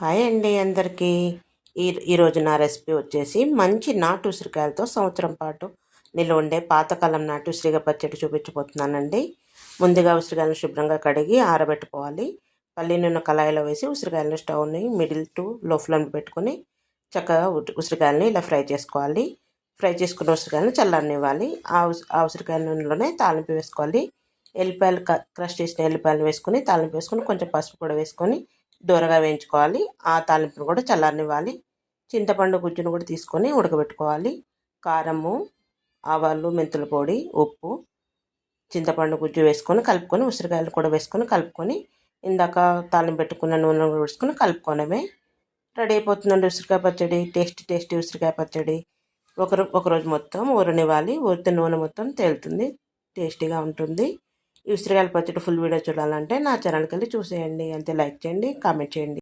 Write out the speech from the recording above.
Hi అండి అందరికీ. ఈ ఈరోజు నా రెసిపీ వచ్చేసి మంచి నాటు ఉసిరికాయలతో సంవత్సరం పాటు నిల్వ ఉండే పాతకాలం నాటు ఉసిరిగా పచ్చడి చూపించబోతున్నానండి. ముందుగా ఉసిరికాయలను శుభ్రంగా కడిగి ఆరబెట్టుకోవాలి. పల్లి నూనె కళాయిలో వేసి ఉసిరికాయలను స్టవ్ని మిడిల్ టు లో ఫ్లేమ్ పెట్టుకొని చక్కగా ఉసిరికాయలని ఇలా ఫ్రై చేసుకోవాలి. ఫ్రై చేసుకున్న ఉసిరికాయలను చల్లనివ్వాలి ఆ ఆ ఉసిరికాయల నూనెలోనే తాలింపు వేసుకోవాలి. ఎల్లిపాయలు క్రష్ చేసిన ఎల్లిపాయలు వేసుకొని తాలింపు వేసుకొని కొంచెం పసుపు కూడా వేసుకొని దూరగా వేయించుకోవాలి. ఆ తాలింపును కూడా చల్లారనివ్వాలి. చింతపండు గుజ్జును కూడా తీసుకొని ఉడకబెట్టుకోవాలి. కారము ఆవాలు మెంతుల పొడి ఉప్పు చింతపండు గుజ్జు వేసుకొని కలుపుకొని ఉసిరికాయలు కూడా వేసుకొని కలుపుకొని ఇందాక తాలింపు పెట్టుకున్న నూనె వేసుకొని కలుపుకోవడమే. రెడీ అయిపోతుందండి ఉసిరికాయ పచ్చడి. టేస్టీ టేస్టీ ఉసిరికాయ పచ్చడి. ఒకరు ఒకరోజు మొత్తం ఊరనివ్వాలి. ఊరితే నూనె మొత్తం తేలుతుంది. టేస్టీగా ఉంటుంది. ఈ ఉసిరికాయల పచ్చడి ఫుల్ వీడియో చూడాలంటే నా ఛానల్కి వెళ్ళి చూసేయండి. అంతే లైక్ చేయండి కామెంట్ చేయండి.